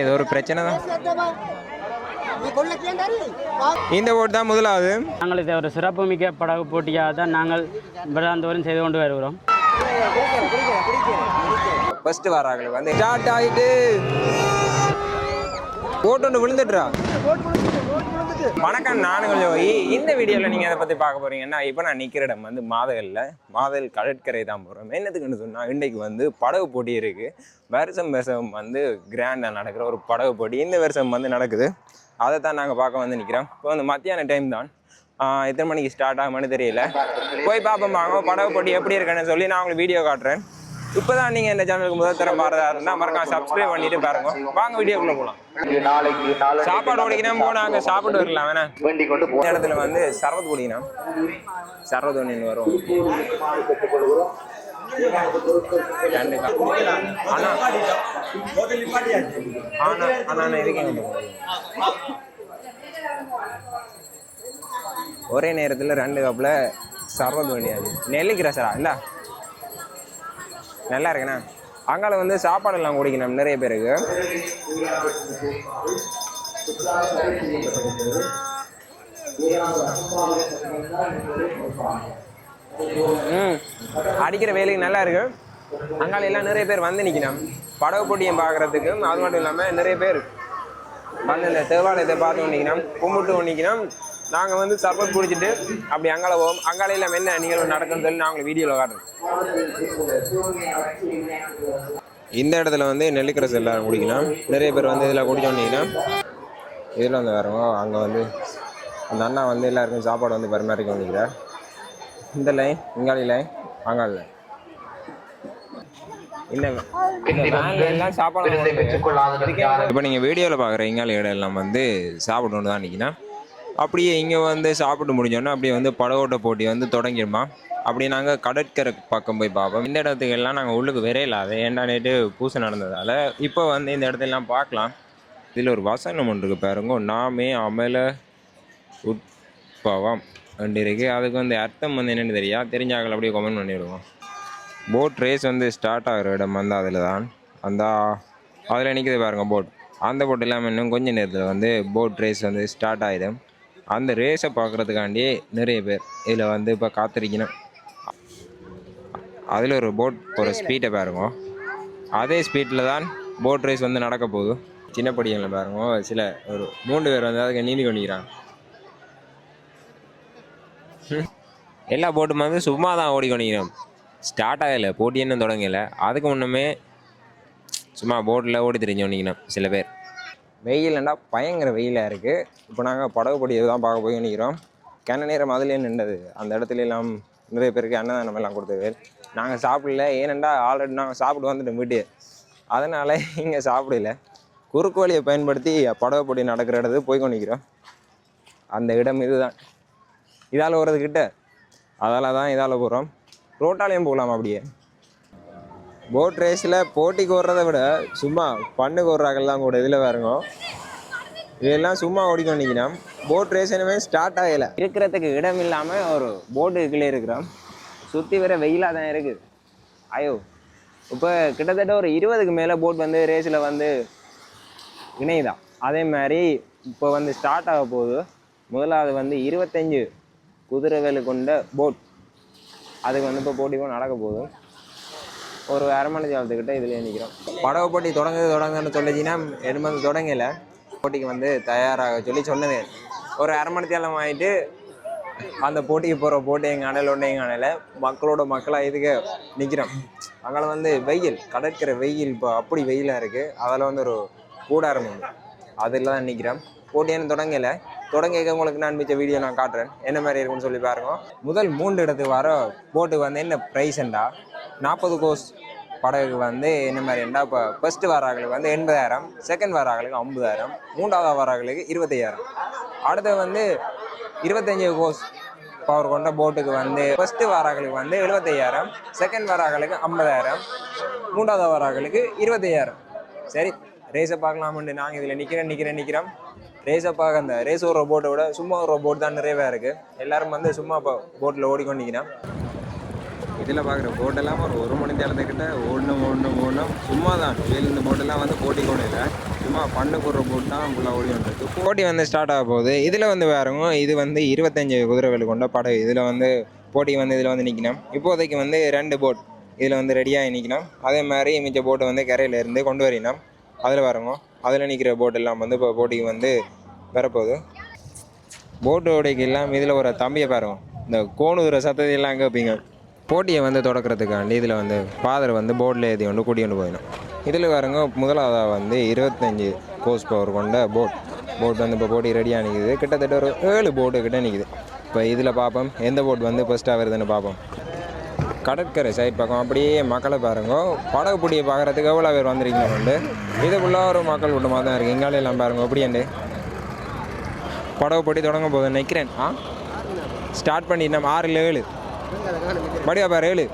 ஏதோ ஒரு பிரச்சனை தான். இந்த போட்டு தான் முதலாவது. நாங்கள் இதை ஒரு சிறப்புமிக்க படகு போட்டியாக தான் நாங்கள் வருடாந்தோறும் செய்து கொண்டு வருகிறோம். ஃபர்ஸ்ட் வராங்களுக்கு வந்து ஸ்டார்ட் ஆகிட்டு போட்டு ஒன்று விழுந்துட்டுறா வணக்கம் நானும் கொஞ்சம் இந்த வீடியோவில் நீங்கள் அதை பற்றி பார்க்க போறீங்கன்னா இப்போ நான் நிற்கிற இடம் வந்து மாதகல்ல. மாதல் கடற்கரை தான் போகிறோம் என்னத்துக்குன்னு சொன்னால் இன்றைக்கு வந்து படகு போட்டி இருக்குது வருஷம் வருஷம் வந்து கிராண்டாக நடக்கிற ஒரு படகு போட்டி இந்த வருஷம் வந்து நடக்குது. அதை தான் நாங்கள் பார்க்க வந்து நிற்கிறோம் இப்போ வந்து மத்தியான டைம் தான். எத்தனை மணிக்கு ஸ்டார்ட் ஆகும்னு தெரியல. போய் பார்ப்போம் வாங்க. படகு போட்டி எப்படி இருக்குன்னு சொல்லி நான் உங்களுக்கு வீடியோ காட்டுறேன். இப்போதான் நீங்கள் இந்த சேனலுக்கு முதல் தரம் பாரதா இருந்தால் மறக்காம சப்ஸ்கிரைப் பண்ணிட்டு பாருங்க. வாங்க வீடியோக்குள்ள போகலாம் நாளைக்கு குடிக்கணும் சாப்பாடு அங்கே போனாங்க சாப்பிட்டு வரலாம். வேணா. வேண்டிக் கொண்டு இந்த இடத்துல வந்து சரவத் குடிக்கணும். சரவத் ஒன்று வரும். ரெண்டு அண்ணா அண்ணா இதுக்கு ஒரே நேரத்தில் ரெண்டு கப்பில் சர்வத் வேண்டியாது நெல்லிக்கிற சாரா இல்லை நல்லா இருக்குண்ணா. அங்கால வந்து சாப்பாடெல்லாம் குடிக்கணும் நிறைய பேருக்கு. ம். அடிக்கிற வேலைக்கு நல்லா இருக்கு. அங்கால எல்லாம் நிறைய பேர் வந்து நிற்கணும் படகு போட்டியும் பார்க்கறதுக்கு அது மட்டும் இல்லாமல் நிறைய பேர் வந்து இந்த தேவாலயத்தை பார்த்து நிற்கணும் கும்பிட்டு ஒன்றிக்கணும் நாங்கள் வந்து சர்பத் குடிச்சிட்டு அப்படி அங்கால போவோம். அங்கால இல்லாமல் என்ன நிகழ்வு நடக்கும்னு சொல்லி நான் உங்களுக்கு வீடியோவில் காட்டுறேன். இந்த இடத்துல வந்து நெல்லிக்கரசு எல்லாரும் குடிக்கணும். நிறைய பேர் வந்து இதில் குடிச்சோன்னீங்கன்னா இதில் வந்து வரவங்க அங்கே வந்து அந்த அண்ணா வந்து எல்லாருக்கும் சாப்பாடு வந்து பரிமாறிக்க வந்துக்கிறார் இந்த லைன் இங்காலி லைன் அங்காளி லைன் இப்போ நீங்கள் வீடியோவில் பார்க்குற இங்காலி இடம் எல்லாம் வந்து சாப்பிடணும் தான் நிற்கினா அப்படியே இங்கே வந்து சாப்பிட்டு முடிஞ்சோன்னா அப்படியே வந்து படகோட்ட போட்டி வந்து தொடங்கிடுமா? அப்படி நாங்கள் கடற்கரை பக்கம் போய் பார்ப்போம். இந்த இடத்துக்கு எல்லாம் நாங்கள் உள்ளுக்கு விரையிலாத ஏன்டா நேற்று பூசை நடந்ததால் இப்போ வந்து இந்த இடத்தெல்லாம் பார்க்கலாம். இதில் ஒரு வசனம் ஒன்று இருக்கு பாருங்க. நாமே அமல உட்பவம் ரெண்டு இருக்கு. அதுக்கு வந்து அர்த்தம் வந்து என்னென்னு தெரியா? தெரிஞ்சாக்கள் அப்படியே கமெண்ட் பண்ணிவிடுவோம் போட் ரேஸ் வந்து ஸ்டார்ட் ஆகிற இடம் வந்து அதில் தான் அந்த அதில் நிற்கிது பாருங்கள் போட் அந்த போட் இல்லாமல் இன்னும் கொஞ்ச நேரத்தில் வந்து போட் ரேஸ் வந்து ஸ்டார்ட் ஆகிடும் அந்த ரேஸை பார்க்குறதுக்காண்டி நிறைய பேர் இதில் வந்து இப்போ காத்திருக்கணும். அதில் ஒரு போட் போகிற ஸ்பீட்டை பாருங்க. அதே ஸ்பீட்டில் தான் போட் ரேஸ் வந்து நடக்க போகுது. சின்ன படிகளில் பாருங்க. சில ஒரு மூன்று பேர் வந்து அதுக்கு நீந்தி கொண்டிருக்கிறாங்க. எல்லா போட்டும் வந்து சும்மா தான் ஓடிக்கொண்டிருக்கணும் ஸ்டார்ட் ஆகலை. போட்டி இன்னும் தொடங்கலை. அதுக்கு முன்னமே சும்மா போட்டில் ஓடி தெரிஞ்சோன்னிக்கணும் சில பேர். வெயில்னா பயங்கர வெயிலாக இருக்குது இப்போ நாங்கள் படகு போட்டியை தான் பார்க்க போய் நிற்கிறோம் கிண நேரம் அதுலேயே நின்றது. அந்த இடத்துல எல்லாம் நிறைய பேருக்கு அன்னதானம் எல்லாம் கொடுத்தது. நாங்கள் சாப்பிடல. ஏனெண்டா ஆல்ரெடி நாங்கள் சாப்பிட்டு வந்துட்டோம் வீட்டு அதனால் இங்கே சாப்பிடல. குறுக்கு வழியை பயன்படுத்தி படகு பொடி நடக்கிற இடத்துக்கு போய் கொண்டிருக்கிறோம் அந்த இடம் இதுதான். இதால் போகிறது அதால் தான் இதால் போகிறோம் ரோட்டாலையும் போகலாம் அப்படியே? போட் ரேஸில் போட்டிக்கு ஓடுறத விட சும்மா பண்ணுக்கு ஓடுறாங்கலாம் கூட இதில் வருங்க இதெல்லாம் சும்மா ஓடிக்கணும் நிற்கணும் போட் ரேஸ் இனிமேல் ஸ்டார்ட் ஆகலை. இருக்கிறதுக்கு இடம் இல்லாமல் ஒரு போட்டு கீழே இருக்கிறோம். சுற்றி வர வெயிலாக தான் இருக்குது ஐயோ. இப்போ கிட்டத்தட்ட ஒரு இருபதுக்கு மேலே போட் வந்து ரேஸில் வந்து இணையுதான் அதே மாதிரி இப்போ வந்து ஸ்டார்ட் ஆக போகுது. முதலாவது வந்து இருபத்தஞ்சு குதிரைகள் கொண்ட போட் அதுக்கு வந்து இப்போ போட்டி நடக்க போகுது. ஒரு அரமணி மணி இதுலேயே இதில் நிற்கிறோம் படகு போட்டி தொடங்குது தொடங்குதுன்னு சொல்லிச்சின்னா எதுவும் வந்து தொடங்கலை. போட்டிக்கு வந்து தயாராக சொல்லி சொன்னது. ஒரு அரமணி தேலம் ஆகிட்டு அந்த போட்டிக்கு போகிற போட்டி எங்கள் அணையில் ஒன்று எங்கள் அணையில் மக்களோட மக்களாக இதுக்கு நிற்கிறோம் அங்கே வந்து வெயில் கடற்கரை வெயில் இப்போ அப்படி வெயிலாக இருக்குது அதில் வந்து ஒரு கூடாரம் உண்டு. அதில் தான் நிற்கிறோம் போட்டியானு தொடங்கலை. தொடங்க உங்களுக்கு நான் மிச்ச வீடியோ நான் காட்டுறேன். என்ன மாதிரி இருக்குன்னு சொல்லி பாருங்க. முதல் மூன்று இடத்துக்கு வர போட்டு வந்து என்ன ப்ரைஸ்ண்டா நாற்பது கோஸ் படகுக்கு வந்து என்ன மாதிரிண்டா இப்போ ஃபஸ்ட்டு வராங்களுக்கு வந்து எண்பதாயிரம் செகண்ட் வராங்களுக்கு ஐம்பதாயிரம் மூன்றாவது வராங்களுக்கு இருபத்தையாயிரம். அடுத்து வந்து இருபத்தஞ்சு கோஸ் பவர் கொண்ட போட்டுக்கு வந்து ஃபஸ்ட்டு வராங்களுக்கு வந்து எழுபத்தையாயிரம் செகண்ட் வராங்களுக்கு ஐம்பதாயிரம் மூன்றாவது வராங்களுக்கு இருபத்தையாயிரம். சரி ரேஸை பார்க்கலாமுண்டு நாங்கள் இதில் நிற்கிறேன் நிற்கிறேன் நிற்கிறோம் ரேஸை பார்க்க அந்த ரேஸ் ஒரு போட்டை விட சும்மா ஒரு போட் தான் நிறையவே இருக்குது எல்லோரும் வந்து சும்மா இப்போ போட்டில் ஓடிக்கொண்டு நிற்கிறோம் இதில் பார்க்குற போட்டெல்லாம் ஒரு ஒரு மணி நேரத்துக்கிட்ட ஓடணும் ஓடணும் ஓடணும். சும்மா தான் வெளியில் இந்த போட்டெல்லாம் வந்து போட்டி கொண்டு இல்லை. சும்மா பண்ணு போடுற போட்டு தான் ஃபுல்லாக ஓடி வந்துருக்கு போட்டி வந்து ஸ்டார்ட் ஆக போகுது. இதில் வந்து வேறங்க இது வந்து இருபத்தஞ்சு குதிரைகள் கொண்ட படகு. இதில் வந்து போட்டி வந்து இதில் வந்து நிற்கணும். இப்போதைக்கு வந்து ரெண்டு போட் இதில் வந்து ரெடியாக நிற்கணும். அதே மாதிரி மிச்ச போட்டு வந்து கரையில இருந்து கொண்டு வரணும். அதில் வரங்க அதில் நிற்கிற போட் எல்லாம் வந்து இப்போ போட்டிக்கு வந்து வரப்போகுது. போட்டு ஓடைக்கு எல்லாம் இதில் ஒரு தம்பியை பாருங்க. இந்த கோணுகிற சத்தத்தை எல்லாம் அங்கே போட்டியை வந்து தொடக்கிறதுக்காண்டி இதில் வந்து ஃபாதர் வந்து போர்டில் ஏற்றி கொண்டு கூட்டிகிட்டு போயிடும். இதில் பாருங்க முதலாவதாக வந்து இருபத்தஞ்சி கோஸ் பவர் கொண்ட போட் போட் வந்து இப்போ போட்டி ரெடியாக நிற்கிது கிட்டத்தட்ட ஒரு ஏழு போட்டு கிட்டே நிற்கிது இப்போ இதில் பார்ப்போம் எந்த போட் வந்து ஃபஸ்ட்டாக வருதுன்னு பார்ப்போம். கடற்கரை சைட் பக்கம் அப்படியே மக்களை பாருங்க. படகு பிடியை பார்க்குறதுக்கு எவ்வளோ பேர் வந்திருக்கீங்க வந்து இதுக்குள்ளே ஒரு மக்கள் கூட்டமாக தான் இருக்குது இங்காலே எல்லாம் பாருங்க அப்படியாண்டு படகு போட்டி தொடங்க போதும் நிற்கிறேன் ஆ? ஸ்டார்ட் பண்ணி நம்ம ஆறில் ஏழு. படியா பாரு ஏழு.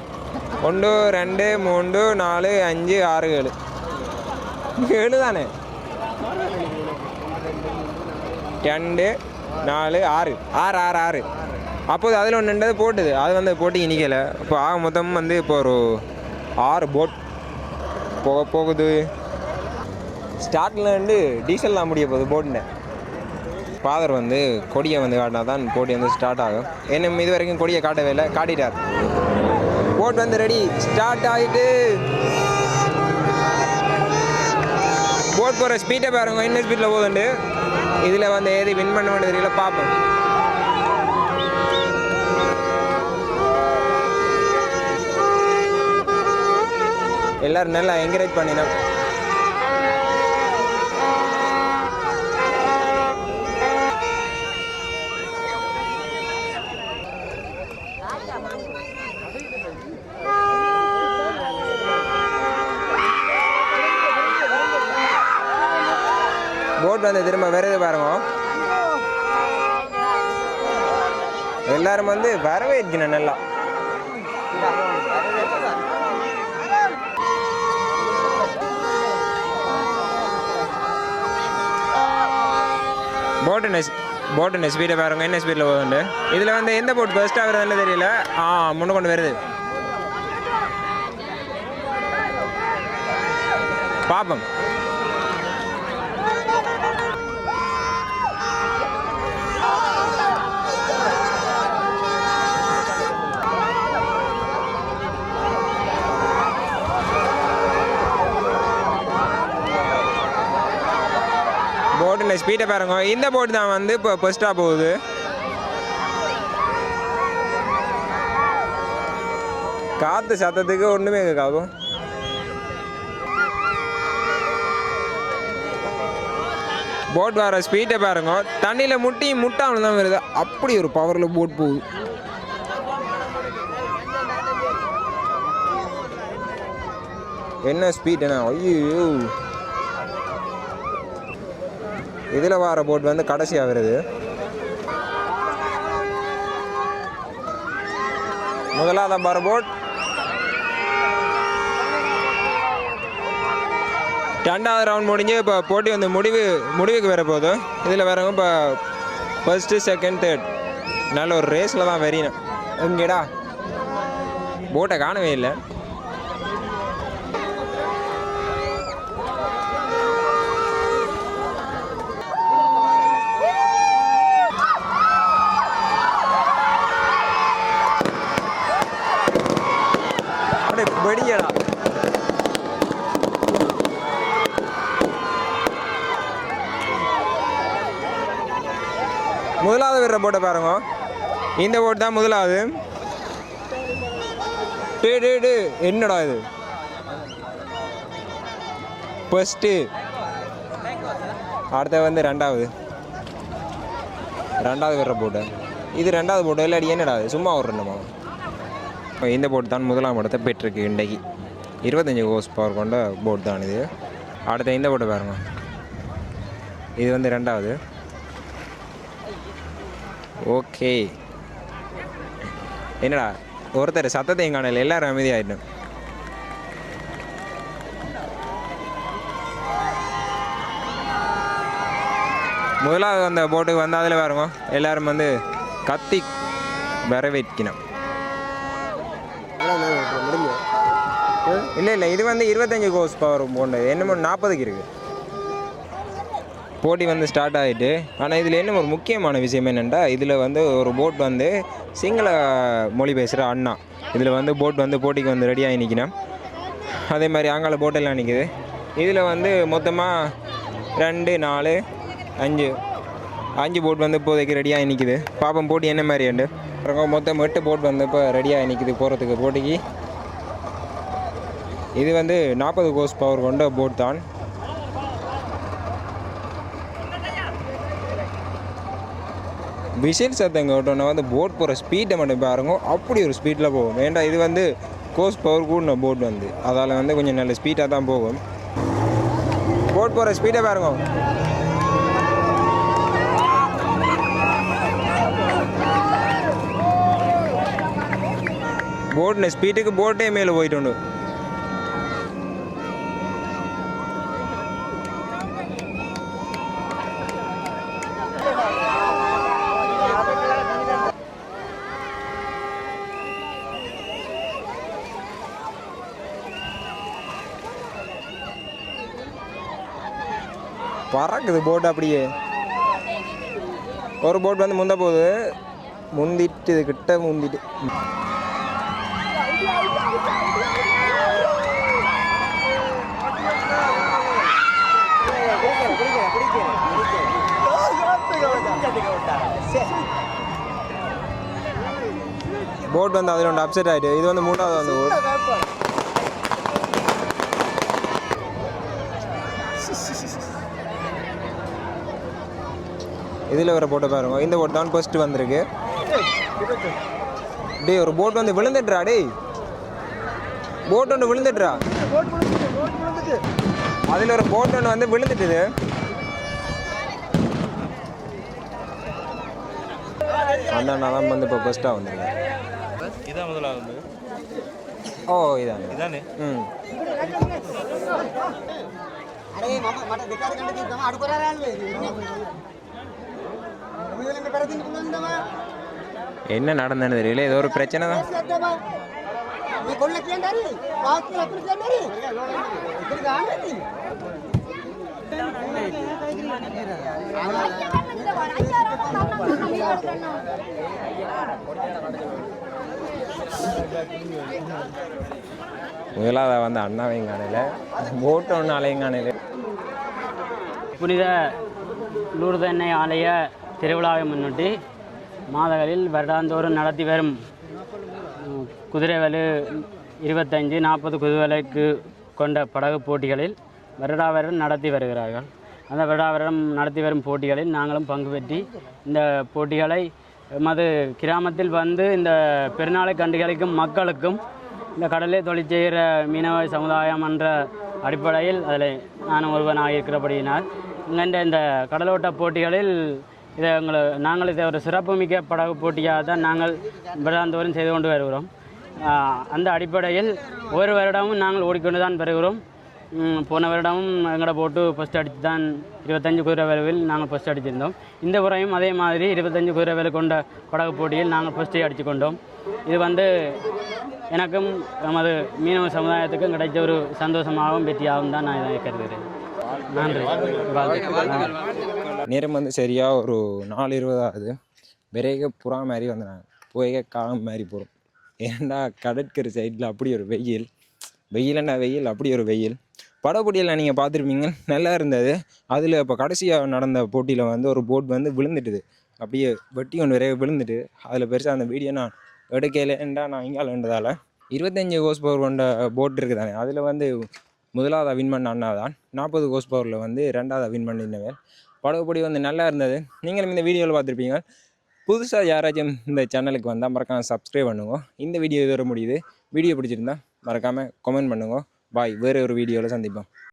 ஒன்று ரெண்டு மூன்று நாலு அஞ்சு ஆறு ஏழு. ஏழு தானே? ரெண்டு நாலு ஆறு. ஆறு ஆறு ஆறு. அப்போது அதில் ஒன்று போட்டுது. அது வந்து போட்டு நிற்கலை இப்போ ஆக மொத்தம் வந்து இப்போ ஒரு ஆறு போட் போக போகுது. ஸ்டார்டில் வந்து டீசல்லாம் முடிய போகுது போட்டுனேன். ஃபாதர் வந்து கொடியை வந்து காட்டினா தான் போட்டி வந்து ஸ்டார்ட் ஆகும். என்ன இது வரைக்கும் கொடியை காட்டவே இல்லை காட்டிட்டார். போட் வந்து ரெடி ஸ்டார்ட் ஆகிட்டு போட் போகிற ஸ்பீட்டை பாருங்க என்ன ஸ்பீடில் போகுதுண்டு. இதில் வந்து ஏறி வின் பண்ண வேண்டியது தெரியல பார்ப்போம். எல்லோரும் நல்லா என்கரேஜ் பண்ணினோம். வந்து திரும்ப வருது பாருங்க. எல்லாரும் வந்து வரவேற்கணும் நல்லா. போட்டு நெஸ் போட்டு நெஸ் ஸ்பீடை பாருங்க என்ன ஸ்பீடில் போகுது இதில் வந்து எந்த போட் பெஸ்ட்டாக வருதுன்னு தெரியல. ஆ முன்ன கொண்டு வருது. பார்ப்போம் போட்டில் ஸ்பீடை பாருங்க. இந்த போட்டு தான் வந்து இப்போ பெஸ்ட்டாக போகுது. காற்று சத்தத்துக்கு ஒன்றுமே கேட்காகும் போட் வர ஸ்பீட்டை பாருங்க. தண்ணியில் முட்டி முட்டாமல் தான் வருது. அப்படி ஒரு பவரில் போட் போகுது. என்ன ஸ்பீடுண்ணா ஐயோ இதில் வர போட் வந்து கடைசியாக வருது முதலாவது வர போட் ரெண்டாவது ரவுண்ட் முடிஞ்சு இப்போ போட்டி வந்து முடிவு முடிவுக்கு வர போகுது. இதில் வரவங்க இப்போ ஃபர்ஸ்ட்டு செகண்ட் தேர்ட் நல்ல ஒரு ரேஸில் தான் வெறியணும். எங்கேடா? போட்டை காணவே இல்லை அப்படியே வெடியடா. முதலாவது வீரரை போட்டை பாருங்க. இந்த போட்டு தான் முதலாவது. டே டே டே என்னடா இது? ஃபஸ்ட்டு அடுத்த வந்து ரெண்டாவது. ரெண்டாவது வீரரை போட்டு. இது ரெண்டாவது போட்டோ இல்லாடி என்னடா இது? சும்மா ஒரு ரெண்டுமா? இந்த போட் தான் முதலாம் இடத்தை பெற்றிருக்கு இன்றைக்கு. இருபத்தஞ்சி ஹோஸ் பவர் கொண்ட போட் தான் இது. அடுத்த இந்த போட்டை பாருங்க. இது வந்து ரெண்டாவது ஓகே. என்னடா ஒருத்தர் சத்தத்தையும் காணல எல்லாரும் அமைதியாயிட்டோம் முதலாவது அந்த போட்டுக்கு வந்தாதில் பாருங்க எல்லாரும் வந்து கத்தி வரவேற்கணும் இல்லை இல்லை இது வந்து இருபத்தஞ்சி கோஸ் பவர் போன்றது என்னமோ நாற்பதுக்கு இருக்குது போட்டி வந்து ஸ்டார்ட் ஆகிட்டு ஆனால் இதில் என்ன ஒரு முக்கியமான விஷயம் என்னென்னா இதில் வந்து ஒரு போட் வந்து சிங்கள மொழி பேசுகிற அண்ணா. இதில் வந்து போட் வந்து போட்டிக்கு வந்து ரெடியாகி நிற்கணும் அதே மாதிரி ஆங்கால போட்டெல்லாம் நிற்கிது இதில் வந்து மொத்தமாக ரெண்டு நாலு அஞ்சு அஞ்சு போட் வந்து இப்போதைக்கு ரெடியாகி நிற்கிது பாப்பம் போட்டி என்ன மாதிரி உண்டு? அப்புறம் மொத்தம் எட்டு போட் வந்து இப்போ ரெடியாகி நிற்கிது போகிறதுக்கு போட்டிக்கு. இது வந்து நாற்பது கோஸ் பவர் கொண்ட போட் தான். விசில் சத்தங்க விட்டோன்னா வந்து போட் போகிற ஸ்பீட்டை மட்டும் பாருங்க. அப்படி ஒரு ஸ்பீடில் போகும். வேண்டாம் இது வந்து கோஸ் பவர் கூடின போட் வந்து. அதால் வந்து கொஞ்சம் நல்ல ஸ்பீடாக தான் போகும். போட் போகிற ஸ்பீடை பாருங்க. போட்டின ஸ்பீட்டுக்கு போட்டே மேலே போயிட்டு பறக்குது போட் அப்படியே. ஒரு போட் வந்து முந்த போகுது. முந்திட்டு இது கிட்ட முந்திட்டு. போட் வந்து அதில் ஒன்று அப்செட் ஆகிட்டு இது வந்து மூணாவது வந்து போட் இதில் வர போட்டோ பாருங்க. இந்த போட் தான் ஃபஸ்ட்டு வந்திருக்கு. டே ஒரு போட் வந்து விழுந்துட்றா டேய். போட் ஒன்று விழுந்துட்றா. அதில் ஒரு போட் ஒன்று வந்து விழுந்துட்டுது. அந்த நான் வந்து இப்போ பெஸ்ட்டாக வந்துருக்கேன் இதான் முதலாவது ஓ இதானே. இதானே? ம். அடே மாமா மட்ட என்ன நடந்தது தெரியல ஏதோ ஒரு பிரச்சனை தான். முதலாவது வந்து அண்ணாவையும் காணையில் போட்டோன்னு அலையும் காணையில் புனித லூர்தன்னை ஆலய திருவிழாவை முன்னிட்டு மாதகளில் வருடாந்தோறும் நடத்தி வரும் குதிரைவலு இருபத்தஞ்சு நாற்பது குதிரைவலுக்கு கொண்ட படகு போட்டிகளில் வருடா வருடம் நடத்தி வருகிறார்கள். அந்த வருடா வருடம் நடத்தி வரும் போட்டிகளில் நாங்களும் பங்கு பெற்றி இந்த போட்டிகளை எமது கிராமத்தில் வந்து இந்த பெருநாளை கண்டுகளிக்கும் மக்களுக்கும் இந்த கடலே தொழில் செய்கிற மீனவ சமுதாயம் என்ற அடிப்படையில் அதில் நான் ஒருவனாக இருக்கிறபடியினால் இந்த இந்த கடலோட்ட போட்டிகளில் இதை எங்களை நாங்கள் இதை ஒரு சிறப்புமிக்க படகு போட்டியாக தான் நாங்கள் வருடாந்தோறும் செய்து கொண்டு வருகிறோம். அந்த அடிப்படையில் ஒரு வருடமும் நாங்கள் ஓடிக்கொண்டு தான் வருகிறோம். போன வருடமும் எங்களை போட்டு ஃபஸ்ட் அடித்து தான் இருபத்தஞ்சு குதிரை வேலுவில் நாங்கள் ஃபஸ்ட் அடிச்சிருந்தோம் இந்த முறையும் அதே மாதிரி இருபத்தஞ்சு குதிரை வேலு கொண்ட படகு போட்டியில் நாங்கள் ஃபஸ்ட்டே அடித்து கொண்டோம். இது வந்து எனக்கும் நமது மீனவ சமுதாயத்துக்கும் கிடைச்ச ஒரு சந்தோஷமாகவும் வெற்றியாகவும் தான் நான் இதை கருதுகிறேன். நன்றி. வாழ்த்துக்கள். நேரம் வந்து சரியாக ஒரு நாலு இருபது ஆகுது விரைக புறா மாதிரி வந்து நான் போய்க காலம் மாதிரி போகிறோம் ஏன்டா கடற்கரை சைடில் அப்படி ஒரு வெயில். வெயிலண்டா வெயில் அப்படி ஒரு வெயில். படப்போட்டியில் நீங்கள் பார்த்துருப்பீங்க. நல்லா இருந்தது. அதில் இப்போ கடைசியாக நடந்த போட்டியில் வந்து ஒரு போட் வந்து விழுந்துட்டுது. அப்படியே வெட்டி ஒன்று விரைவு விழுந்துட்டு அதில் பெருசாக அந்த வீடியோ நான் எடுக்கலேண்டா நான் இங்காலன்றதால இருபத்தஞ்சி கோஸ் பவர் கொண்ட போட் இருக்குதானே? அதில் வந்து முதலாவது வின் பண்ண அண்ணா தான் நாற்பது கோஸ் பவரில் வந்து ரெண்டாவது வின் பண்ணினவர் படகுப்படி வந்து நல்லா இருந்தது. நீங்களும் இந்த வீடியோவில் பார்த்துருப்பீங்க. புதுசாக யாராச்சும் இந்த சேனலுக்கு வந்தால் மறக்காமல் சப்ஸ்கிரைப் பண்ணுங்க. இந்த வீடியோ இது வர முடியுது. வீடியோ பிடிச்சிருந்தா மறக்காமல் கமெண்ட் பண்ணுங்க. பாய் வேறு ஒரு வீடியோவில் சந்திப்போம்.